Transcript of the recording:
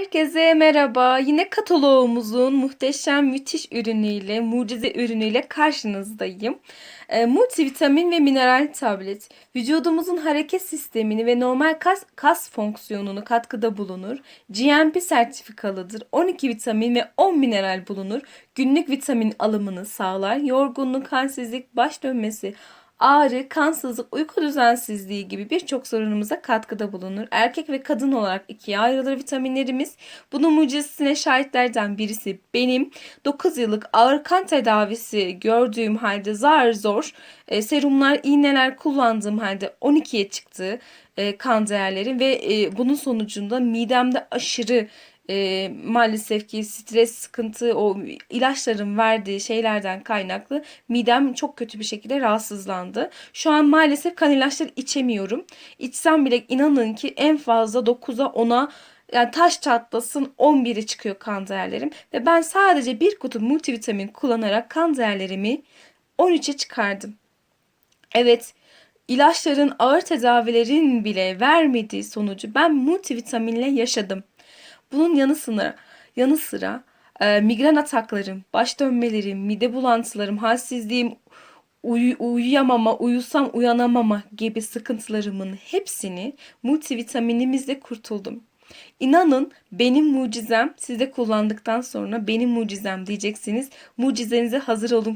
Herkese merhaba. Yine kataloğumuzun muhteşem müthiş ürünüyle, mucize ürünüyle karşınızdayım. E, multivitamin ve mineral tablet vücudumuzun hareket sistemini ve normal kas, kas fonksiyonunu katkıda bulunur. GMP sertifikalıdır. 12 vitamin ve 10 mineral bulunur. Günlük vitamin alımını sağlar. Yorgunluk, halsizlik, baş dönmesi, ağrı, kansızlık, uyku düzensizliği gibi birçok sorunumuza katkıda bulunur. Erkek ve kadın olarak ikiye ayrılır vitaminlerimiz. Bunun mucizesine şahitlerden birisi benim. 9 yıllık ağır kan tedavisi gördüğüm halde zar zor e, serumlar, iğneler kullandığım halde 12'ye çıktı e, kan değerlerim ve e, bunun sonucunda midemde aşırı e, maalesef ki stres, sıkıntı, o ilaçların verdiği şeylerden kaynaklı midem çok kötü bir şekilde rahatsızlandı. Şu an maalesef kan ilaçları içemiyorum. İçsem bile inanın ki en fazla 9'a 10'a yani taş çatlasın 11'e çıkıyor kan değerlerim. Ve ben sadece bir kutu multivitamin kullanarak kan değerlerimi 13'e çıkardım. Evet ilaçların ağır tedavilerin bile vermediği sonucu ben multivitaminle yaşadım. Bunun yanı sıra, yanı sıra e, migren ataklarım, baş dönmelerim, mide bulantılarım, halsizliğim, uyu, uyuyamama, uyusam uyanamama gibi sıkıntılarımın hepsini multivitaminimizle kurtuldum. İnanın benim mucizem siz de kullandıktan sonra benim mucizem diyeceksiniz. Mucizenize hazır olun